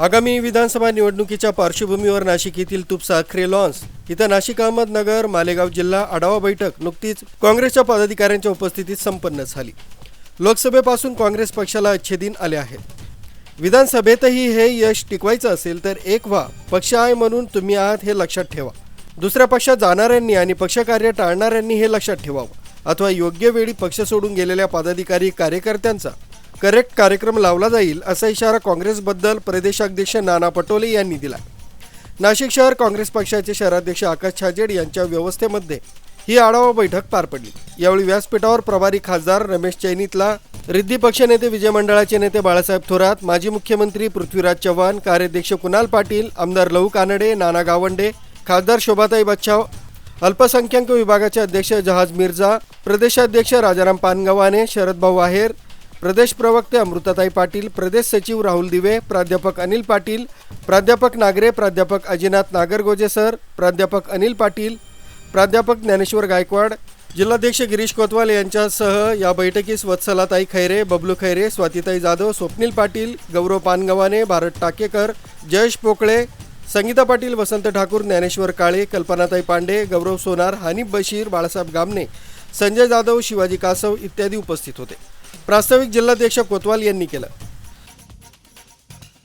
आगामी विधानसभा निवडणुकीच्या पार्श्वभूमीवर नाशिक येथील तुपसा क्रेलॉन्स इथं नाशिक अहमदनगर मालेगाव जिल्हा आढावा बैठक नुकतीच काँग्रेसच्या पदाधिकाऱ्यांच्या उपस्थितीत संपन्न झाली. लोकसभेपासून काँग्रेस पक्षाला अच्छे दिन आले आहेत. विधानसभेतही हे यश टिकवायचं असेल तर एक व्हा पक्ष आहे म्हणून तुम्ही आहात हे लक्षात ठेवा. दुसऱ्या पक्षात जाणाऱ्यांनी आणि पक्षकार्य टाळणाऱ्यांनी हे लक्षात ठेवावं. अथवा योग्य वेळी पक्ष सोडून गेलेल्या पदाधिकारी कार्यकर्त्यांचा करेक्ट कार्यक्रम लावला जाईल असा इशारा काँग्रेसबद्दल प्रदेशाध्यक्ष नाना पटोले यांनी दिला. नाशिक शहर काँग्रेस पक्षाचे शहराध्यक्ष आकाश छाजेड यांच्या व्यवस्थेमध्ये ही आढावा बैठक पार पडली. यावेळी व्यासपीठावर प्रभारी खासदार रमेश चैनीतला रिद्धी पक्षनेते विजय मंडळाचे नेते बाळासाहेब थोरात माजी मुख्यमंत्री पृथ्वीराज चव्हाण कार्याध्यक्ष कुणाल पाटील आमदार लहू कानडे नाना गावंडे खासदार शोभाताई बच्छाव अल्पसंख्याक विभागाचे अध्यक्ष जहाज मिर्झा प्रदेशाध्यक्ष राजाराम पानगवाने शरदभाऊ आहेर प्रदेश प्रवक्ते अमृताताई पाटील प्रदेश सचिव राहुल दिवे प्राध्यापक अनिल पाटील प्राध्यापक नागरे प्राध्यापक अजिनाथ नागरगोजे सर प्राध्यापक अनिल पाटील प्राध्यापक ज्ञानेश्वर गायकवाड जिल्हाध्यक्ष गिरीश कोतवाल यांच्यासह या बैठकीस वत्सलाताई खैरे बबलू खैरे स्वातीताई जाधव स्वप्नील पाटील गौरव पानगवाने भारत टाकेकर जयेश पोकळे संगीता पाटील वसंत ठाकूर ज्ञानेश्वर काळे कल्पनाताई पांडे गौरव सोनार हनीफ बशीर बाळासाहेब गामणे संजय जाधव शिवाजी कासव इत्यादी उपस्थित होते. प्रास्ताविक जिल्हाध्यक्ष कोतवाल यांनी केलं.